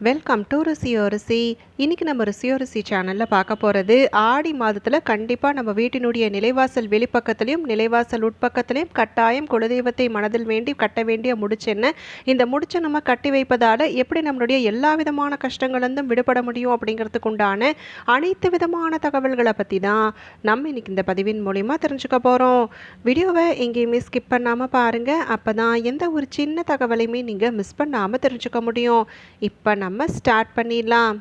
Welcome to ருசியோரிசி இன்றைக்கி நம்ம ரிசியோரிசி சேனலில் பார்க்க போகிறது ஆடி மாதத்தில் கண்டிப்பாக நம்ம வீட்டினுடைய நிலைவாசல் வெளிப்பக்கத்துலேயும் நிலைவாசல் உட்பக்கத்துலேயும் கட்டாயம் குலதெய்வத்தை மனதில் வேண்டி கட்ட வேண்டிய முடிச்சென்ன இந்த முடிச்சை நம்ம கட்டி வைப்பதால் எப்படி நம்மளுடைய எல்லா விதமான கஷ்டங்கள்லேருந்தும் விடுபட முடியும் அப்படிங்கிறதுக்கு உண்டான அனைத்து விதமான தகவல்களை பற்றி தான் நம்ம இன்றைக்கி இந்த பதிவின் மூலிமா தெரிஞ்சுக்க போகிறோம் வீடியோவை எங்கேயுமே ஸ்கிப் பண்ணாமல் பாருங்கள் அப்போ தான் எந்த ஒரு சின்ன தகவலையுமே நீங்கள் மிஸ் பண்ணாமல் தெரிஞ்சுக்க முடியும். இப்போ நம்ம ஸ்டார்ட் பண்ணிடலாம்.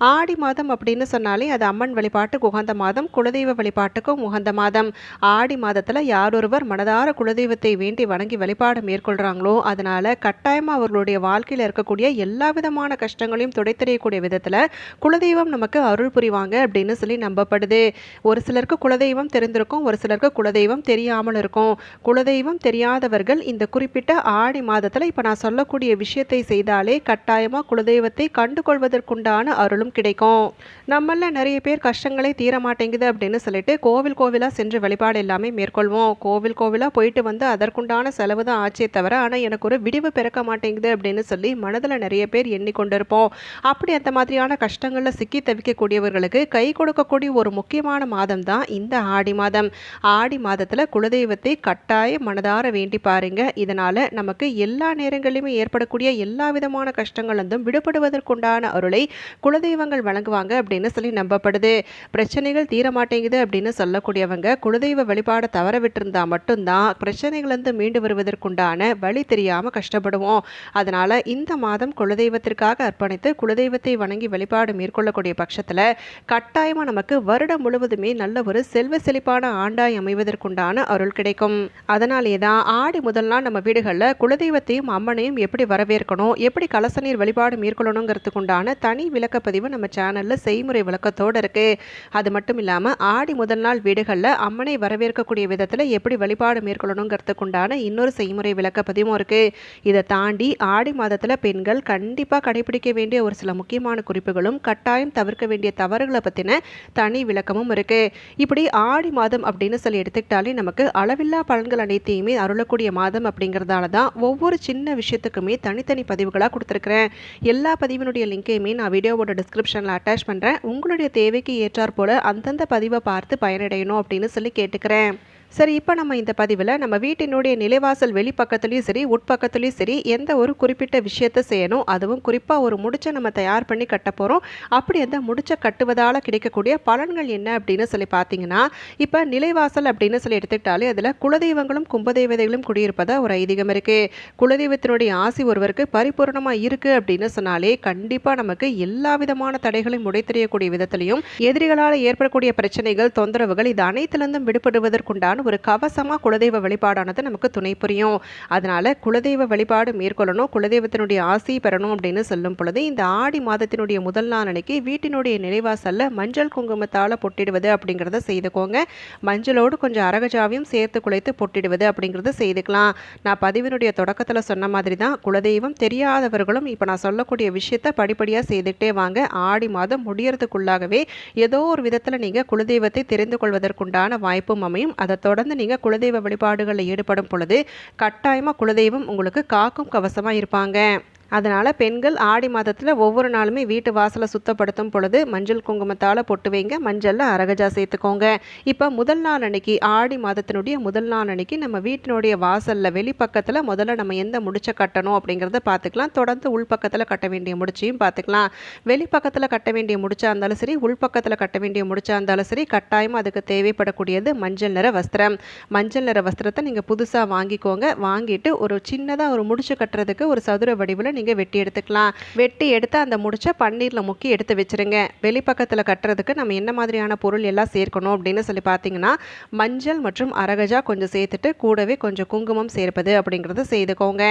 ஆடி மாதம் அப்படின்னு சொன்னாலே அது அம்மன் வழிபாட்டுக்கு உகந்த மாதம் குலதெய்வ வழிபாட்டுக்கும் உகந்த மாதம். ஆடி மாதத்தில் யாரொருவர் மனதார குலதெய்வத்தை வேண்டி வணங்கி வழிபாடு மேற்கொள்கிறாங்களோ அதனால் கட்டாயமாக அவர்களுடைய வாழ்க்கையில் இருக்கக்கூடிய எல்லா விதமான கஷ்டங்களையும் துடைத்தறியக்கூடிய விதத்தில் குலதெய்வம் நமக்கு அருள் புரிவாங்க அப்படின்னு சொல்லி நம்பப்படுது. ஒரு சிலருக்கு குலதெய்வம் தெரிந்திருக்கும் ஒரு சிலருக்கு குலதெய்வம் தெரியாமல் இருக்கும். குலதெய்வம் தெரியாதவர்கள் இந்த குறிப்பிட்ட ஆடி மாதத்தில் இப்போ நான் சொல்லக்கூடிய விஷயத்தை செய்தாலே கட்டாயமாக குலதெய்வத்தை கண்டுகொள்வதற்குண்டான அருளும் கிடைக்கும். நம்மள நிறைய பேர் கஷ்டங்களே தீர மாட்டேங்குது அப்படின்னு சொல்லிட்டு கோவில் கோவிலாக சென்று வழிபாடு எல்லாமே மேற்கொள்வோம். கோவில் கோவிலாக போயிட்டு வந்து அதற்குண்டான செலவு தான் ஆச்சே தவிர ஆனால் எனக்கு ஒரு விடிவு பிறக்க மாட்டேங்குது அப்படின்னு சொல்லி மனதில் நிறைய பேர் எண்ணிக்கொண்டிருப்போம். அப்படி அந்த மாதிரியான கஷ்டங்களில் சிக்கி தவிக்கக்கூடியவர்களுக்கு கை கொடுக்கக்கூடிய ஒரு முக்கியமான மாதம் தான் இந்த ஆடி மாதம். ஆடி மாதத்தில் குலதெய்வத்தை கட்டாய மனதார வேண்டி பாருங்க. இதனால் நமக்கு எல்லா நேரங்களிலுமே ஏற்படக்கூடிய எல்லா விதமான கஷ்டங்கள்லேருந்தும் விடுபடுவதற்குண்டான அருளை குலதெய்வ குலதெய்வங்கள் வழங்குவாங்க அப்படின்னு சொல்லி நம்பப்படுது. பிரச்சனைகள் தீர மாட்டேங்குது அப்படின்னு சொல்லக்கூடியவங்க குலதெய்வ வழிபாடை தவற விட்டிருந்தா மட்டும்தான் பிரச்சனைகள்லேருந்து மீண்டு வருவதற்குண்டான வழி தெரியாமல் கஷ்டப்படுவோம். அதனால் இந்த மாதம் குலதெய்வத்திற்காக அர்ப்பணித்து குலதெய்வத்தை வணங்கி வழிபாடு மேற்கொள்ளக்கூடிய பட்சத்தில் கட்டாயமாக நமக்கு வருடம் முழுவதுமே நல்ல ஒரு செல்வ செழிப்பான ஆண்டாய் அமைவதற்குண்டான அருள் கிடைக்கும். அதனாலே தான் ஆடி முதல் நாள் நம்ம வீடுகளில் குலதெய்வத்தையும் அம்மனையும் எப்படி வரவேற்கணும் எப்படி கலச நீர் வழிபாடு மேற்கொள்ளணுங்கிறதுக்குண்டான தனி விளக்கப்பதிவு நம்ம சேனலில் செய்முறை விளக்கத்தோடு இருக்குது அது மட்டும் இல்லாமல் ஆடி முதல் நாள் வீடுகளில் அம்மனை வரவேற்கக்கூடிய விதத்தில் எப்படி வழிபாடு மேற்கொள்ளணுங்கிறதுக்குண்டான இன்னொரு செய்முறை விளக்கப்பதிவும் இருக்குது இதை தாண்டி ஆடி மாதத்தில் பெண்கள் கண்டிப்பாக கடைபிடிக்க வேண்டிய ஒரு சில முக்கியமான குறிப்புகளும் கட்டாயம் தவிர்க்க வேண்டிய தவறுகளை பற்றின தனி விளக்கமும் இருக்குது இப்படி ஆடி மாதம் அப்படின்னு சொல்லி எடுத்துக்கிட்டாலே நமக்கு அளவில்லா பலன்கள் அனைத்தையுமே அருளக்கூடிய மாதம் அப்படிங்கிறதால தான் ஒவ்வொரு சின்ன விஷயத்துக்குமே தனித்தனி பதிவுகளாக கொடுத்துருக்குறேன். எல்லா பதிவினுடைய லிங்கையுமே நான் வீடியோவோட டிஸ்கிரிப்ஷனில் அட்டாச் பண்ணுறேன் உங்களுடைய தேவைக்கு ஏற்றாற்போல் அந்தந்த பதிவை பார்த்து பயனடையணும் அப்படின்னு சொல்லி கேட்டுக்கிறேன். சரி இப்போ நம்ம இந்த பதிவில் நம்ம வீட்டினுடைய நிலைவாசல் வெளிப்பக்கத்துலேயும் சரி உட்பக்கத்துலேயும் சரி எந்த ஒரு குறிப்பிட்ட விஷயத்தை செய்யணும் அதுவும் குறிப்பாக ஒரு முடிச்சை நம்ம தயார் பண்ணி கட்ட போகிறோம் அப்படி அந்த முடிச்சை கட்டுவதால் கிடைக்கக்கூடிய பலன்கள் என்ன அப்படின்னு சொல்லி பார்த்தீங்கன்னா இப்போ நிலைவாசல் அப்படின்னு சொல்லி எடுத்துக்கிட்டாலே அதில் குலதெய்வங்களும் கும்பதெய்வதைகளும் குடியிருப்பதாக ஒரு ஐதீகம் இருக்குது குலதெய்வத்தினுடைய ஆசி ஒருவருக்கு பரிபூர்ணமாக இருக்குது அப்படின்னு சொன்னாலே கண்டிப்பாக நமக்கு எல்லா விதமான தடைகளையும் உடைத்தெறியக்கூடிய விதத்திலையும் எதிரிகளால் ஏற்படக்கூடிய பிரச்சனைகள் தொந்தரவுகள் இது அனைத்துலேருந்தும் விடுபடுவதற்குண்டான ஒரு கவசமாக குலதெய்வ வழிபாடானது நமக்கு துணை புரியும். அதனால் குலதெய்வ வழிபாடு மேற்கொள்ளணும் குலதெய்வத்தினுடைய ஆசி பெறணும் அப்படின்னு சொல்லும் பொழுது இந்த ஆடி மாதத்தினுடைய முதல் நாள் அன்னைக்கு வீட்டினுடைய நிலைவாசலில் மஞ்சள் குங்குமத்தால் பொட்டிடுவது அப்படிங்கிறத செய்துக்கோங்க. மஞ்சளோடு கொஞ்சம் அரகஜாவையும் சேர்த்து குலைத்து பொட்டிடுவது அப்படிங்கிறத செய்துக்கலாம். நான் பதிவினுடைய தொடக்கத்தில் சொன்ன மாதிரி தான் குலதெய்வம் தெரியாதவர்களும் இப்போ நான் சொல்லக்கூடிய விஷயத்தை படிப்படியாக செய்துக்கிட்டே வாங்க. ஆடி மாதம் முடியறதுக்குள்ளாகவே ஏதோ ஒரு விதத்தில் நீங்கள் குலதெய்வத்தை தெரிந்து கொள்வதற்குண்டான வாய்ப்பும் அமையும். அதை தொடர்ந்து நீங்கள் குலதெய்வ வழிபாடுகளில் ஈடுபடும் பொழுது கட்டாயமாக குலதெய்வம் உங்களுக்கு காக்கும் கவசமாக இருப்பாங்க. அதனால் பெண்கள் ஆடி மாதத்தில் ஒவ்வொரு நாளுமே வீட்டு வாசலை சுத்தப்படுத்தும் பொழுது மஞ்சள் குங்குமத்தால் பொட்டு வைங்க மஞ்சளில் அரகஜா சேர்த்துக்கோங்க. இப்போ முதல் நாள் அன்னைக்கு ஆடி மாதத்தினுடைய முதல் நாள் அன்னைக்கு நம்ம வீட்டினுடைய வாசலில் வெளிப்பக்கத்தில் முதல்ல நம்ம எந்த முடிச்ச கட்டணும் அப்படிங்கிறத பார்த்துக்கலாம். தொடர்ந்து உள்பக்கத்தில் கட்ட வேண்டிய முடிச்சையும் பார்த்துக்கலாம். வெளிப்பக்கத்தில் கட்ட வேண்டிய முடிச்சா இருந்தாலும் சரி உள்பக்கத்தில் கட்ட வேண்டிய முடிச்சா இருந்தாலும் சரி கட்டாயமாக அதுக்கு தேவைப்படக்கூடியது மஞ்சள் நிற வஸ்திரம். மஞ்சள் நிற வஸ்திரத்தை நீங்கள் புதுசாக வாங்கிக்கோங்க. வாங்கிட்டு ஒரு சின்னதாக ஒரு முடிச்சு கட்டுறதுக்கு ஒரு சதுர வடிவில் நீங்கள் வெட்டி எடுத்துக்கலாம். வெட்டி எடுத்து அந்த முடிச்ச பன்னீரில் முக்கி எடுத்து வச்சுருங்க. வெளிப்பக்கத்தில் கட்டுறதுக்கு நம்ம என்ன மாதிரியான பொருள் எல்லாம் சேர்க்கணும் அப்படின்னு சொல்லி பார்த்தீங்கன்னா மஞ்சள் மற்றும் அரகஜா கொஞ்சம் சேர்த்துட்டு கூடவே கொஞ்சம் குங்குமம் சேர்ப்பது அப்படிங்கிறத செய்துக்கோங்க.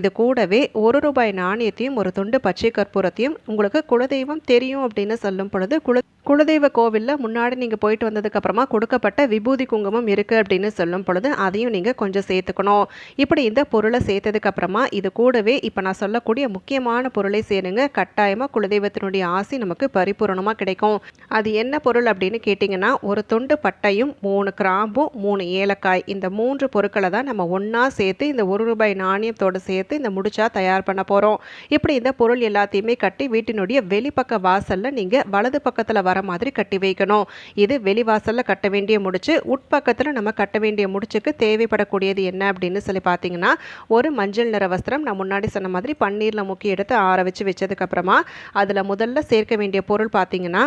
இது கூடவே ஒரு ரூபாய் நாணயத்தையும் ஒரு துண்டு பச்சை கற்பூரத்தையும் உங்களுக்கு குலதெய்வம் தெரியும் அப்படின்னு சொல்லும் பொழுது குல குலதெய்வ கோவிலில் முன்னாடி நீங்கள் போயிட்டு வந்ததுக்கப்புறமா கொடுக்கப்பட்ட விபூதி குங்குமம் இருக்குது அப்படின்னு சொல்லும் பொழுது அதையும் நீங்கள் கொஞ்சம் சேர்த்துக்கணும். இப்படி இந்த பொருளை சேர்த்ததுக்கப்புறமா இது கூடவே இப்போ நான் சொல்லக்கூடிய இருக்கக்கூடிய முக்கியமான பொருளை சேருங்க. கட்டாயமாக குலதெய்வத்தினுடைய ஆசி நமக்கு பரிபூரணமாக கிடைக்கும். அது என்ன பொருள் அப்படின்னு கேட்டிங்கன்னா ஒரு துண்டு பட்டையும் மூணு கிராம்பும் மூணு ஏலக்காய். இந்த மூன்று பொருட்களை தான் நம்ம ஒன்றா சேர்த்து இந்த ஒரு ரூபாய் நாணயத்தோடு சேர்த்து இந்த முடிச்சா தயார் பண்ண போகிறோம் இப்படி இந்த பொருள் எல்லாத்தையுமே கட்டி வீட்டினுடைய வெளிப்பக்க வாசலில் நீங்கள் வலது பக்கத்தில் வர மாதிரி கட்டி வைக்கணும். இது வெளி வாசலில் கட்ட வேண்டிய முடிச்சு உட்பக்கத்தில் நம்ம கட்ட வேண்டிய முடிச்சுக்கு தேவைப்படக்கூடியது என்ன அப்படின்னு சொல்லி பார்த்தீங்கன்னா ஒரு மஞ்சள் நிற வஸ்திரம் நான் முன்னாடி சொன்ன மாதிரி தண்ணீரில் முக்கி எடுத்து ஆற வச்சு வச்சதுக்கப்புறமா அதில் முதல்ல சேர்க்க வேண்டிய பொருள் பார்த்திங்கன்னா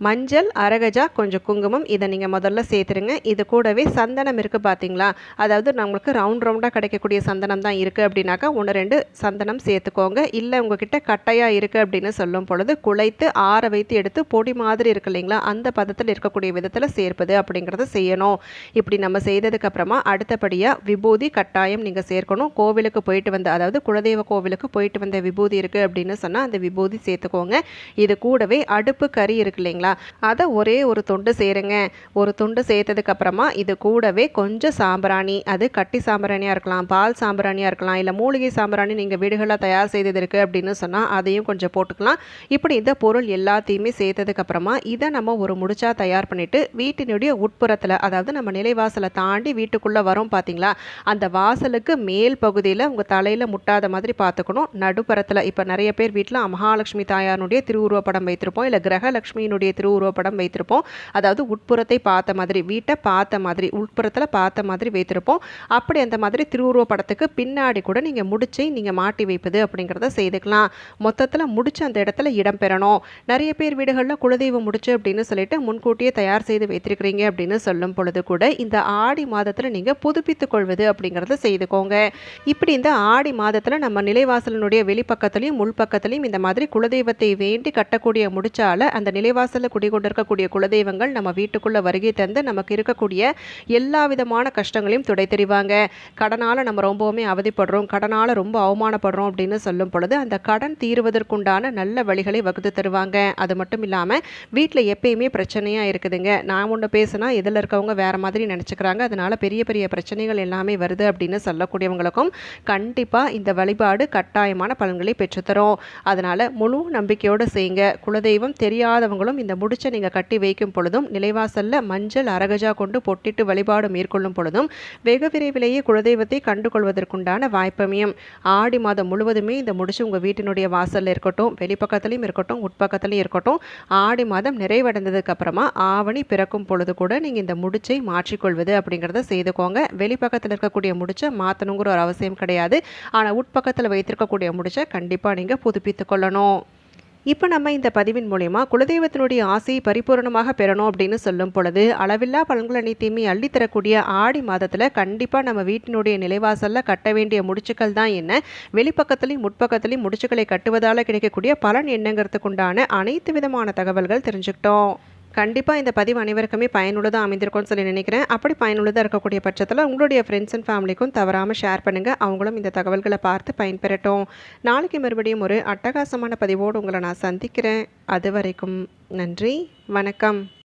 மஞ்சள் அரகஜா கொஞ்சம் குங்குமம் இதை நீங்கள் முதல்ல சேர்த்துருங்க. இது கூடவே சந்தனம் இருக்குது பார்த்தீங்களா அதாவது நம்மளுக்கு ரவுண்ட் ரவுண்டாக கிடைக்கக்கூடிய சந்தனம் தான் இருக்குது அப்படின்னாக்கா ஒன்று ரெண்டு சந்தனம் சேர்த்துக்கோங்க. இல்லை உங்ககிட்ட கட்டையாக இருக்குது அப்படின்னு சொல்லும் பொழுது குழைத்து ஆற வைத்து எடுத்து பொடி மாதிரி இருக்கு இல்லைங்களா? அந்த பதத்தில் இருக்கக்கூடிய விதத்தில் சேர்ப்பது அப்படிங்கிறத செய்யணும். இப்படி நம்ம செய்ததுக்கப்புறமா அடுத்தபடியாக விபூதி கட்டாயம் நீங்கள் சேர்க்கணும். கோவிலுக்கு போயிட்டு வந்த அதாவது குலதெய்வ கோவிலுக்கு போயிட்டு வந்த விபூதி இருக்குது அப்படின்னு சொன்னால் அந்த விபூதி சேர்த்துக்கோங்க. இது கூடவே அடுப்பு கறி இருக்கு இல்லைங்களா? அதை ஒரே ஒரு துண்டு சேருங்க. ஒரு துண்டு சேர்த்ததுக்கு அப்புறமா இது கூடவே கொஞ்சம் சாம்பிராணி அது கட்டி சாம்பிராணியாக இருக்கலாம் பால் சாம்பிராணியாக இருக்கலாம் இல்லை மூலிகை சாம்பிராணி நீங்கள் வீடுகளில் தயார் செய்தது இருக்குது அப்படின்னு சொன்னால் அதையும் கொஞ்சம் போட்டுக்கலாம். இப்படி இந்த பொருள் எல்லாத்தையுமே சேர்த்ததுக்கு அப்புறமா இதை நம்ம ஒரு முடிச்சா தயார் பண்ணிட்டு வீட்டினுடைய உட்புறத்தில் அதாவது நம்ம நிலைவாசலை தாண்டி வீட்டுக்குள்ளே வரும் பார்த்தீங்களா அந்த வாசலுக்கு மேல் பகுதியில் உங்கள் தலையில் முட்டாத மாதிரி பார்த்துக்கணும் நடுப்புறத்தில் இப்போ நிறைய பேர் வீட்டில் மகாலட்சுமி தாயாருடைய திருவுருவப்படம் வைத்திருப்போம் இல்லை கிரகலட்சுமியினுடைய திருவுருவப்படம் வைத்திருப்போம். அதாவது உட்புறத்தை பார்த்த மாதிரி வீட்டை பார்த்த மாதிரி உட்புறத்தில் பார்த்த மாதிரி வைத்திருப்போம். அப்படி அந்த மாதிரி திருவுருவப்படத்துக்கு பின்னாடி கூட நீங்கள் முடிச்சை நீங்கள் மாட்டி வைப்பது அப்படிங்கிறத செய்துக்கலாம். மொத்தத்தில் முடிச்சு அந்த இடத்துல இடம் பெறணும். நிறைய பேர் வீடுகளில் குலதெய்வம் முடிச்சு அப்படின்னு சொல்லிட்டு முன்கூட்டியே தயார் செய்து வைத்திருக்கிறீங்க அப்படின்னு சொல்லும் பொழுது கூட இந்த ஆடி மாதத்தில் நீங்கள் புதுப்பித்துக் கொள்வது அப்படிங்கிறத செய்துக்கோங்க. இப்படி இந்த ஆடி மாதத்தில் நம்ம நிலைவாசலினுடைய வெளிப்பக்கத்துலையும் உள்பக்கத்துலையும் இந்த மாதிரி குலதெய்வத்தை வேண்டி கட்டக்கூடிய முடிச்சால அந்த நிலைவாசல் இடத்துல குடிகொண்டிருக்கக்கூடிய குலதெய்வங்கள் நம்ம வீட்டுக்குள்ளே வருகை தந்து நமக்கு இருக்கக்கூடிய எல்லா விதமான கஷ்டங்களையும் துடை தெரிவாங்க. கடனால் நம்ம ரொம்பவுமே அவதிப்படுறோம். கடனால் ரொம்ப அவமானப்படுறோம் அப்படின்னு சொல்லும் பொழுது அந்த கடன் தீர்வதற்குண்டான நல்ல வழிகளை வகுத்து தருவாங்க. அது மட்டும் இல்லாமல் வீட்டில் எப்பயுமே பிரச்சனையாக இருக்குதுங்க. நான் ஒன்று பேசுனா இதில் இருக்கவங்க வேறு மாதிரி நினச்சிக்கிறாங்க. அதனால் பெரிய பெரிய பிரச்சனைகள் எல்லாமே வருது அப்படின்னு சொல்லக்கூடியவங்களுக்கும் கண்டிப்பாக இந்த வழிபாடு கட்டாயமான பலன்களை பெற்றுத்தரும். அதனால் முழு நம்பிக்கையோடு செய்யுங்க. குலதெய்வம் தெரியாதவங்களும் இந்த முடிச்சை நீங்கள் கட்டி வைக்கும் பொழுதும் நிலைவாசலில் மஞ்சள் அரகஜா கொண்டு பொட்டிட்டு வழிபாடு மேற்கொள்ளும் பொழுதும் வெகு விரைவிலேயே குலதெய்வத்தை கண்டுகொள்வதற்குண்டான வாய்ப்பமையும். ஆடி மாதம் முழுவதுமே இந்த முடிச்சு உங்கள் வீட்டினுடைய வாசலில் இருக்கட்டும் வெளிப்பக்கத்துலையும் இருக்கட்டும் உட்பக்கத்துலையும் இருக்கட்டும் ஆடி மாதம் நிறைவடைந்ததுக்கு அப்புறமா ஆவணி பிறக்கும் பொழுது கூட நீங்கள் இந்த முடிச்சை மாற்றிக்கொள்வது அப்படிங்கிறத செய்துக்கோங்க. வெளிப்பக்கத்தில் இருக்கக்கூடிய முடிச்சை மாற்றணுங்கிற ஒரு அவசியம் கிடையாது. ஆனால் உட்பக்கத்தில் வைத்திருக்கக்கூடிய முடிச்சை கண்டிப்பாக நீங்கள் புதுப்பித்து கொள்ளணும். இப்போ நம்ம இந்த பதிவின் மூலயமா குலதெய்வத்தினுடைய ஆசையை பரிபூரணமாக பெறணும் அப்படின்னு சொல்லும் பொழுது அளவில்லா பலன்கள் அனைத்தையுமே அள்ளித்தரக்கூடிய ஆடி மாதத்தில் கண்டிப்பாக நம்ம வீட்டினுடைய நிலைவாசலில் கட்ட வேண்டிய முடிச்சுக்கள் தான் என்ன? வெளிப்பக்கத்துலையும் முற்பக்கத்துலையும் முடிச்சுக்களை கட்டுவதால் கிடைக்கக்கூடிய பலன் என்னங்கிறதுக்கு உண்டான அனைத்து விதமான தகவல்கள் தெரிஞ்சுக்கிட்டோம். கண்டிப்பாக இந்த பதிவு அனைவருக்குமே பயனுள்ளதாக அமைந்திருக்கும்னு சொல்லி நினைக்கிறேன். அப்படி பயனுள்ளதாக இருக்கக்கூடிய பட்சத்தில் உங்களுடைய ஃப்ரெண்ட்ஸ் அண்ட் ஃபேமிலிக்கும் தவறாமல் ஷேர் பண்ணுங்கள் அவங்களும் இந்த தகவல்களை பார்த்து பயன்பெறட்டும். நாளைக்கு மறுபடியும் ஒரு அட்டகாசமான பதிவோடு உங்களை நான் சந்திக்கிறேன். அது வரைக்கும் நன்றி வணக்கம்.